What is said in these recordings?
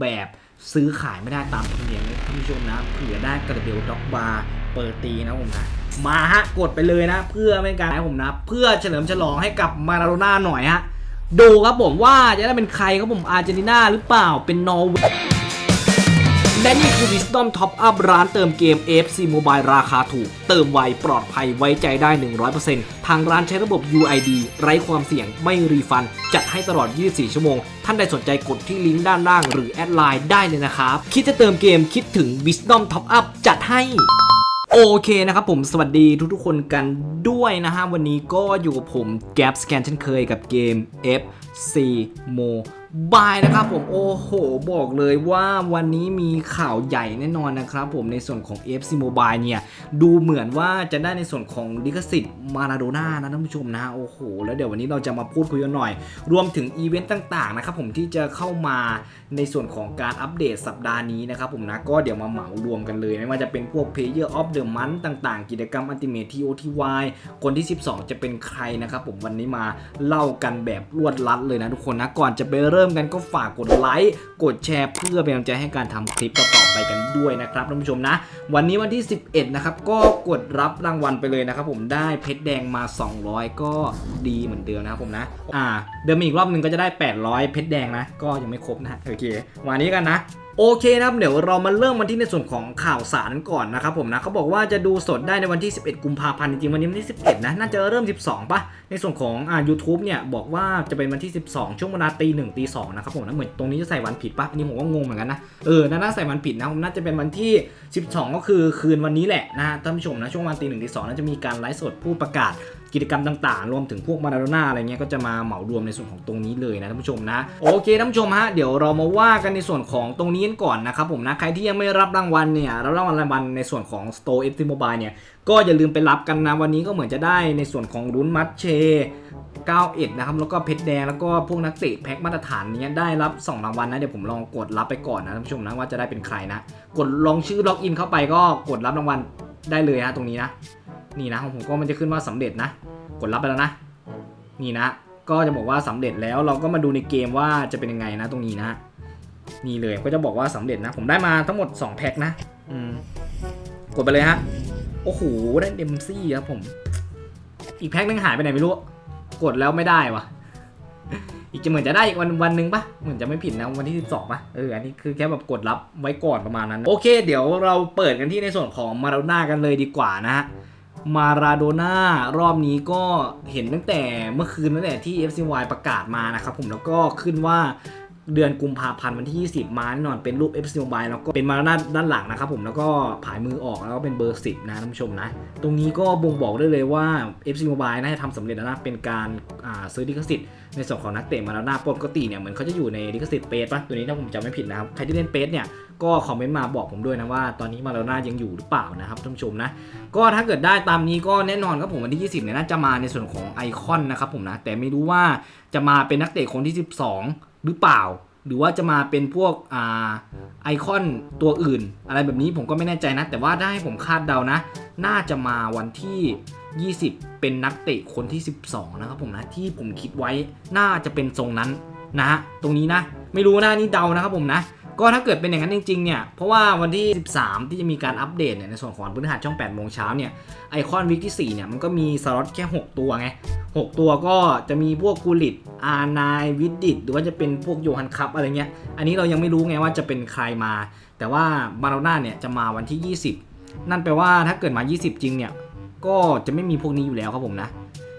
แบบซื้อขายไม่ได้ตามธรรมเนียมนะท่านผู้ชมนะเผื่อได้กระเบลด็อกบาร์เปิดตีนะผมนะมาฮะกดไปเลยนะ เพื่อเป็นการให้ผมนะ เพื่อเฉลิมฉลองให้กับมาราโดน่าหน่อยฮะดูครับผมว่าจะได้เป็นใครครับผมอาร์เจนตินาหรือเปล่าเป็นนอร์เวย์ และนี่คือ Wisdom Top Up ร้านเติมเกม FC Mobile ราคาถูก เติมไวปลอดภัยไว้ใจได้ 100%ทางร้านใช้ระบบ UID ไร้ความเสี่ยงไม่รีฟัน จัดให้ตลอด 24 ชั่วโมง ท่านใดสนใจกดที่ลิงก์ด้านล่างหรือแอดไลน์ได้เลยนะครับ คิดจะเติมเกมคิดถึง Wisdom Top Up จัดให้โอเคนะครับผมสวัสดีทุกๆคนกันด้วยนะฮะ วันนี้ก็อยู่กับผมแก p สแกนเช่นเคยกับเกม FC Mobile บายนะครับผมโอ้โห บอกเลยว่าวันนี้มีข่าวใหญ่แน่นอนนะครับผมในส่วนของ FC Mobile เนี่ย ดูเหมือนว่าจะได้ในส่วนของลิขสิทธิ์มาราโดน่านะท่านผู้ชมนะโอ้โห แล้วเดี๋ยววันนี้เราจะมาพูดคุยกันหน่อย รวมถึงอีเวนต์ต่างๆนะครับผมที่จะเข้ามาในส่วนของการอัปเดตสัปดาห์นี้นะครับผมนะก็เดี๋ยวมาเหมารวมกันเลยไม่ว่าจะเป็นพวก Player of the Month ต่างๆ กิจกรรม Ultimate TOTY คนที่ 12 จะเป็นใครนะครับผมวันนี้มาเล่ากันแบบรวดลัดเลยนะทุกคนนะก่อนจะไปเริ่มริ่มกันก็ฝากกดไลค์กดแชร์เพื่อเป็นกำลังใจให้การทำคลิปต่อๆไปกันด้วยนะครับท่านผู้ชมนะ วันนี้วันที่ 11 นะครับ ก็กดรับรางวัลไปเลยนะครับผมได้เพชรแดงมา 200 ก็ดีเหมือนเดิมนะครับผมนะอ่าเดิมอีกรอบหนึ่งก็จะได้ 800 เพชรแดงนะ ก็ยังไม่ครบนะโอเควันนี้กันนะโอเคนะครับเดี๋ยวเรามาเริ่มวันที่ในส่วนของข่าวสารก่อนนะครับผมนะเขาบอกว่าจะดูสดได้ในวันที่ 11 กุมภาพันธ์จริงๆวันนี้วันที่ 11 นะน่าจะเริ่ม 12ปะในส่วนของอ่า YouTube เนี่ยบอกว่าจะเป็นวันที่ 12 ช่วงเวลาตีหนึ่งตีสองนะครับผมนะเหมือนตรงนี้จะใส่วันผิดปะอันนี้ผมก็งงเหมือนกันนะเออน่าใส่วันผิดนะผมน่าจะเป็นวันที่ 12 ก็คือคืนวันนี้แหละนะฮะท่านผู้ชมนะช่วงวันตีหนึ่งตีสองน่าจะมีการไลฟ์สดผู้ประกาศ กิจกรรมต่างๆ รวมถึงพวกมาราโดน่าอะไรเงี้ยก็จะมาเหมารวมในส่วนของตรงนี้เลยนะท่านผู้ชมนะโอเคท่านผู้ชมฮะเดี๋ยวเรามาว่ากันในส่วนของตรงนี้กันก่อนนะครับผมนะใครที่ยังไม่รับรางวัลเนี่ยรับรางวัลรางวัลในส่วนของ Store FC Mobile เนี่ยก็อย่าลืมไปรับกันนะวันนี้ก็เหมือนจะได้ในส่วนของรุ้นมัดเช91นะครับแล้วก็เพชรแดงแล้วก็พวกนักเตะแพ็คมาตรฐานนี้ได้รับ 2 รางวัลนะเดี๋ยวผมลองกดรับไปก่อนนะท่านผู้ชมนะว่าจะได้เป็นใครนะ กดลองชื่อล็อกอินเข้าไปก็กดรับรางวัลได้เลยนะตรงนี้นะ นี่นะของผมก็มันจะขึ้นว่าสำเร็จนะ กดรับไปแล้วนะ นี่นะ ก็จะบอกว่าสำเร็จแล้วเราก็มาดูในเกมว่าจะเป็นยังไงนะตรงนี้นะ นี่เลยก็จะบอกว่าสำเร็จนะ ผมได้มาทั้งหมด 2 แพ็คนะ อืม กดไปเลยฮะ โอ้โห ได้เดมซี่ครับผม อีกแพ็คนึงหายไปไหนไม่รู้ กดแล้วไม่ได้วะอีกจะเหมือนจะได้อีกวันวันหนึ่งปะเหมือนจะไม่ผิดนะวันที่ 12ปะเอออันนี้คือแค่แบบกดรับไว้ก่อนประมาณนั้น โอเค เดี๋ยวเราเปิดกันที่ในส่วนของมาราน่ากันเลยดีกว่านะฮะ มาราโดน่ารอบนี้ก็เห็นตั้งแต่เมื่อคืนนั่นแหละที่ FCY ประกาศมานะครับผมแล้วก็ขึ้นว่า เดือนกุมภาพันธ์วันที่ 20 มาแน่นอนเป็นรูป FC Mobile แล้วก็เป็นมาราน่าด้านหลังนะครับผมแล้วก็ผายมือออกแล้วก็เป็นเบอร์ 10 นะท่านผู้ชมนะ ตรงนี้ก็บ่งบอกได้เลยว่า FC Mobile น่าจะทำสำเร็จแล้วนะเป็นการาซื้อลิขสิทธิ์ในส่วนของนักเตะมาราน่าปกติเนี่ยเหมือนเขาจะอยู่ในลิขสิทธิ์เปสปะตัวนี้ถ้าผมจำไม่ผิดนะครับใครที่เล่นเปสเนี่ยก็คอมเมนต์มาบอกผมด้วยนะว่าตอนนี้มาราน่ายังอยู่หรือเปล่านะครับท่านผู้ชมนะก็ถ้าเกิดได้ตามนี้ก็แน่นอนครับผมวันที่ 20เนี่ยน่าจะมาในส่วนของไอคอนนะครับผมนะแต่ไม่รู้ว่าจะมาเป็นนักเตะคนที่ 12 หรือเปล่า หรือว่าจะมาเป็นพวกอ่าไอคอนตัวอื่น อะไรแบบนี้ผมก็ไม่แน่ใจนะ แต่ว่าได้ผมคาดเดานะ น่าจะมาวันที่ 20 เป็นนักเตะคนที่ 12 นะครับผมนะที่ผมคิดไว้น่าจะเป็นทรงนั้นนะฮะตรงนี้นะ ไม่รู้นะนี่เดานะครับผมนะ ก็ถ้าเกิดเป็นอย่างนั้นจริงๆเนี่ย เพราะว่าวันที่ 13 ที่จะมีการอัปเดตเนี่ยในส่วนของวันพฤหัสช่อง 8 โมงเช้าเนี่ยไอคอนวิกที่ 4 เนี่ย มันก็มีสล็อตแค่ 6 ตัวไง 6 ตัวก็จะมีพวกกูลิตอานายวิดดิตหรือว่าจะเป็นพวกโยฮันคัพอะไรเงี้ย อันนี้เรายังไม่รู้ไงว่าจะเป็นใครมา แต่ว่ามาโดน่าเนี่ยจะมาวันที่ 20 นั่นแปลว่าถ้าเกิดมา 20 จริงเนี่ย ก็จะไม่มีพวกนี้อยู่แล้วครับผมนะ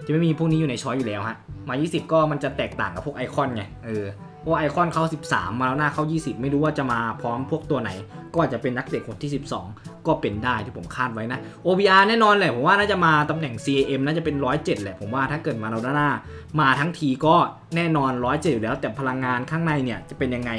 จะไม่มีพวกนี้อยู่ในช้อยอยู่แล้วฮะ มา 20 ก็มันจะแตกต่างกับพวกไอคอนไง เออ เพราะว่าไอคอนเขา 13 มาแล้วหน้าเขา 20 ไม่รู้ว่าจะมาพร้อมพวกตัวไหน ก็อาจจะเป็นนักเตะคนที่ 12 ก็เป็นได้ที่ผมคาดไว้นะ OBR แน่นอนแหละผมว่าน่าจะมาตำแหน่ง CAM น่าจะเป็น 107 แหละ ผมว่าถ้าเกิดมาเราด้านหน้า มาทั้งทีก็แน่นอน 107 อยู่แล้ว แต่พลังงานข้างในเนี่ยจะเป็นยังไง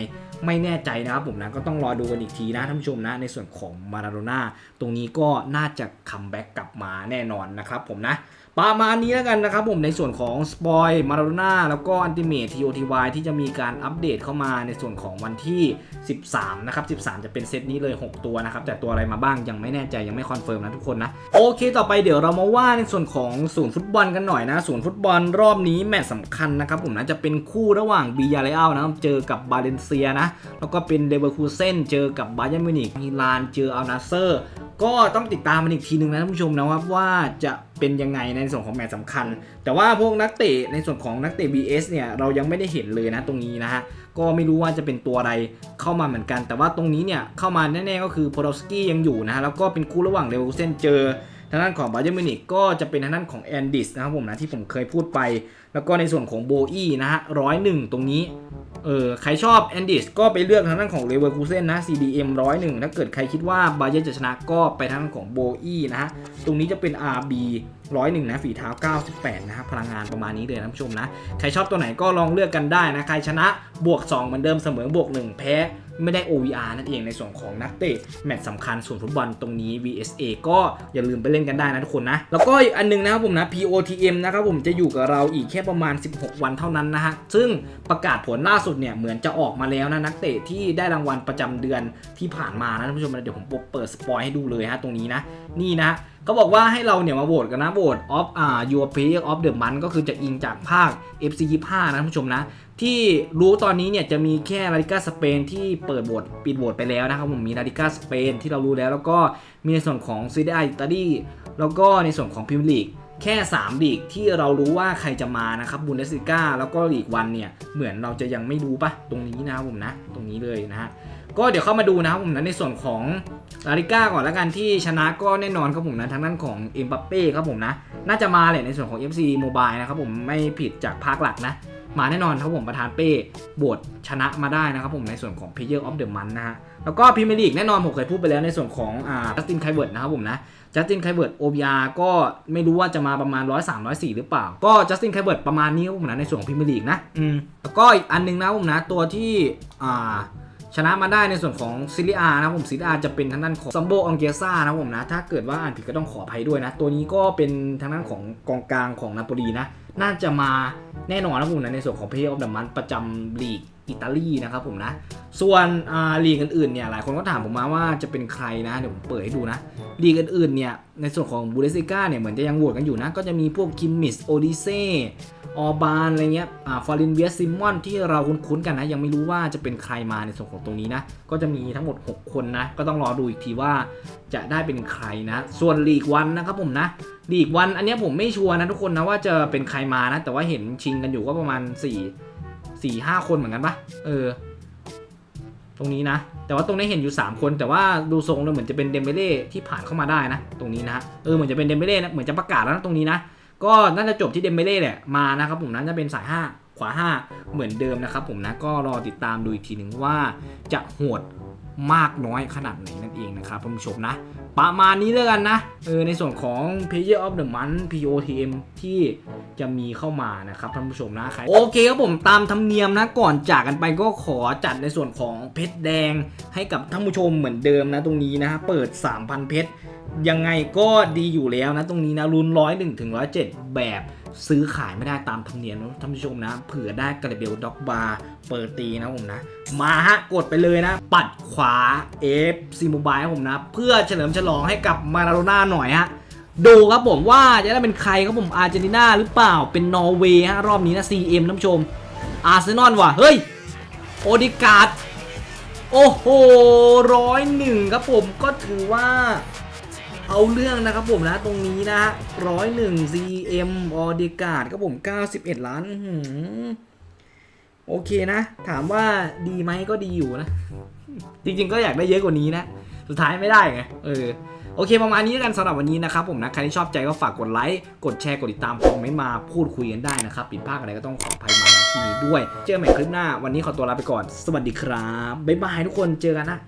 ไม่แน่ใจนะครับผมนะก็ต้องรอดูกันอีกทีนะท่านผู้ชมนะในส่วนของมาราโดน่าตรงนี้ก็น่าจะคัมแบ็กกลับมาแน่นอนนะครับผมนะ ประมาณนี้แล้วกันนะครับผมในส่วนของสปอยมาราโดน่าแล้วก็อันติเมท TOTY ที่จะมีการอัปเดตเข้ามาในส่วนของวันที่ 13 นะครับ 13 จะเป็นเซตนี้เลย 6 ตัวนะครับ แต่ตัวอะไรมาบ้างยังไม่แน่ใจยังไม่คอนเฟิร์มนะทุกคนนะ โอเค ต่อไปเดี๋ยวเรามาว่าในส่วนของศูนย์ฟุตบอลกันหน่อยนะ ศูนย์ฟุตบอลรอบนี้แมตช์สำคัญนะครับผมนะจะเป็นคู่ระหว่างบียาเรอัลนะเจอกับบาเลนเซียนะแล้วก็เป็นเลเวอร์คูเซนเจอกับบาเยร์นมิวนิกมิลานเจออัลนาเซอร์ก็ต้องติดตามมันอีกทีหนึ่งนะท่านผู้ชมนะครับว่าจะเป็นยังไงในส่วนของแมตช์สำคัญ แต่ว่าพวกนักเตะในส่วนของนักเตะ BS เนี่ยเรายังไม่ได้เห็นเลยนะตรงนี้นะฮะก็ไม่รู้ว่าจะเป็นตัวอะไรเข้ามาเหมือนกัน แต่ว่าตรงนี้เนี่ยเข้ามาแน่ๆก็คือโพดอฟสกี้ยังอยู่นะฮะแล้วก็เป็นคู่ระหว่างเลเวอเซนเจอ ทางด้านของบาเยอร์มิวนิกก็จะเป็นทางด้านของแอนดิสนะครับผมนะที่ผมเคยพูดไป แล้วก็ในส่วนของโบอี้นะฮะร้อยหนึ่งตรงนี้เออใครชอบแอนดิสก็ไปเลือกทางด้านของเลเวอร์คูเซนนะ CDM 101 ถ้าเกิดใครคิดว่าบาเยอร์จะชนะก็ไปทางด้านของโบอี้นะฮะ ตรงนี้จะเป็น RB 101 นะ ฝีเท้า 98 นะฮะพลังงานประมาณนี้เลยนะท่านผู้ชมนะ ใครชอบตัวไหนก็ลองเลือกกันได้นะ ใครชนะบวก 2 เหมือนเดิมเสมอบวก 1 แพ้ ไม่ได้ OVR นั่นเองในส่วนของนักเตะแมตช์สำคัญส่วนฟุตบอลตรงนี้ VSA ก็อย่าลืมไปเล่นกันได้นะทุกคนนะ แล้วก็อันหนึงนะครับผมนะ POTM นะครับผมจะอยู่กับเราอีกแค่ประมาณ 16 วันเท่านั้นนะฮะ ซึ่งประกาศผลล่าสุดเนี่ยเหมือนจะออกมาแล้วนะนักเตะที่ได้รางวัลประจำเดือนที่ผ่านมานะท่านผู้ชมนะเดี๋ยวผมเปิดสปอยให้ดูเลยฮะตรงนี้นะนี่นะ เขาบอกว่าให้เราเนี่ยมาโหวตกันนะโหวต of อ่า your player of the month ก็คือจะอิงจากภาค FC 25นะท่านผู้ชมนะ ที่รู้ตอนนี้เนี่ยจะมีแค่ลาลิก้าสเปนที่เปิดโหวตปิดโหวตไปแล้วนะครับผมมีลาลิก้าสเปนที่เรารู้แล้ว แล้วก็มีในส่วนของซีเดอาอิตาลีแล้วก็ในส่วนของพรีเมียร์ลีกแค่ 3 ลีกที่เรารู้ว่าใครจะมานะครับบุนเดสลิก้าแล้วก็ลีกวันเนี่ยเหมือนเราจะยังไม่รู้ปะตรงนี้นะครับผมนะ ตรงนี้เลยนะฮะ ก็เดี๋ยวเข้ามาดูนะครับผมนะในส่วนของลาลิก้าก่อนแล้วกันที่ชนะก็แน่นอนครับผมนะทางด้านของเอ็มบัปเป้ครับผมนะ น่าจะมาแหละในส่วนของ FC Mobile นะครับผมไม่ผิดจากภาคหลักนะ มาแน่นอนครับผมประธานเป้บทชนะมาได้นะครับผมในส่วนของ Player of the Month นะฮะแล้วก็พรีเมียร์ลีกแน่นอนผมเคยพูดไปแล้วในส่วนของอ่าจัสตินไคเวิร์ดนะครับผมนะจัสตินไคเวิร์ด OBR ก็ไม่รู้ว่าจะมาประมาณ103 104หรือเปล่า ก็จัสตินไคเวิร์ดประมาณนี้ครับผมนะในส่วนของพรีเมียร์ลีกนะอืมแล้วก็อีกอันหนึงนะครับผมนะตัวที่อ่า ชนะมาได้ในส่วนของซิลิอานะผมซิลิอาจะเป็นทางด้านของซัมโบอองเกซ่านะผมนะ ถ้าเกิดว่าอ่านผิดก็ต้องขออภัยด้วยนะ ตัวนี้ก็เป็นทางด้านของกองกลางของนาโปลีนะ น่าจะมาแน่นอนนะผมนะในส่วนของเพย์ออฟเดอะมันประจำลีกอิตาลีนะครับผมนะ ส่วนลีกอื่นๆเนี่ยหลายคนก็ถามผมมาว่าจะเป็นใครนะ เดี๋ยวผมเปิดให้ดูนะลีกอื่นๆเนี่ยในส่วนของบูเดสลิก้าเนี่ยเหมือนจะยังโหวตกันอยู่นะ ก็จะมีพวกคิมมิสโอดิเซ่ ออบานอะไรเงี้ยอ่าฟอรินเวียซิมอนที่เราคุ้นๆกันนะ ยังไม่รู้ว่าจะเป็นใครมาในส่วนของตรงนี้นะ ก็จะมีทั้งหมด 6 คนนะ ก็ต้องรอดูอีกทีว่าจะได้เป็นใครนะ ส่วนลีกวันนะครับผมนะลีกวันอันเนี้ยผมไม่ชัวร์นะทุกคนนะว่าจะเป็นใครมานะ แต่ว่าเห็นชิงกันอยู่ก็ประมาณ 4 4 5 คนเหมือนกันปะเออ ตรงนี้นะ แต่ว่าตรงนี้เห็นอยู่ 3 คน แต่ว่าดูทรงเลยเหมือนจะเป็นเดมเบเล่ที่ผ่านเข้ามาได้นะ ตรงนี้นะเออเหมือนจะเป็นเดมเบเล่นะเหมือนจะประกาศแล้วนะตรงนี้นะ ก็น่าจะจบที่เดมเบเล่แหละมานะครับผมน่าจะเป็นสาย 5 ขวา 5 เหมือนเดิมนะครับผมนะก็รอติดตามดูอีกทีหนึ่งว่าจะโหด มากน้อยขนาดไหนนั่นเองนะครับท่านผู้ชมนะ ประมาณนี้แล้วกันนะเออในส่วนของ Player of the Month POTM ที่จะมีเข้ามานะครับท่านผู้ชมนะใครโอเคครับผมตามธรรมเนียมนะก่อนจากกันไปก็ขอจัดในส่วนของเพชรแดงให้กับท่านผู้ชมเหมือนเดิมนะตรงนี้นะเปิด 3,000 เพชรยังไงก็ดีอยู่แล้วนะตรงนี้นะรุนร้อยหนึ่งถึงร้อยเจ็ดแบบ ซื้อขายไม่ได้ตามธรรมเนียมนะท่านผู้ชมนะ เผื่อได้กระเบลด็อกบาร์เปิดตีนะผมนะ มาฮะกดไปเลยนะ ปัดขวา F ซีโมบายผมนะ เพื่อเฉลิมฉลองให้กับมาราโดน่าหน่อยฮะดูครับผมว่าจะได้เป็นใครครับผมอาร์เจนตินาหรือเปล่าเป็นนอร์เวย์ฮะรอบนี้นะ CM ท่านผู้ชมอาร์เซนอลว่ะเฮ้ยโอดิการ์ดโอ้โหร้อยหนึ่งครับผมก็ถือว่า เอาเรื่องนะครับผมนะตรงนี้นะร้อยหนึ่ง CM ออดิการ์ดครับผม 91 ล้านโอเคนะ ถามว่าดีไหมก็ดีอยู่นะ จริงๆก็อยากได้เยอะกว่านี้นะ สุดท้ายไม่ได้ไงเออโอเคประมาณนี้แล้วกันสำหรับวันนี้นะครับผมนะ ใครที่ชอบใจก็ฝากกดไลค์ กดแชร์ กดติดตามคอมเมนต์มาพูดคุยกันได้นะครับผิดพลาดอะไรก็ต้องขออภัยมาที่นี้ด้วย เจอกันใหม่คลิปหน้า วันนี้ขอตัวลาไปก่อน สวัสดีครับ บ๊ายบายทุกคนเจอกันนะ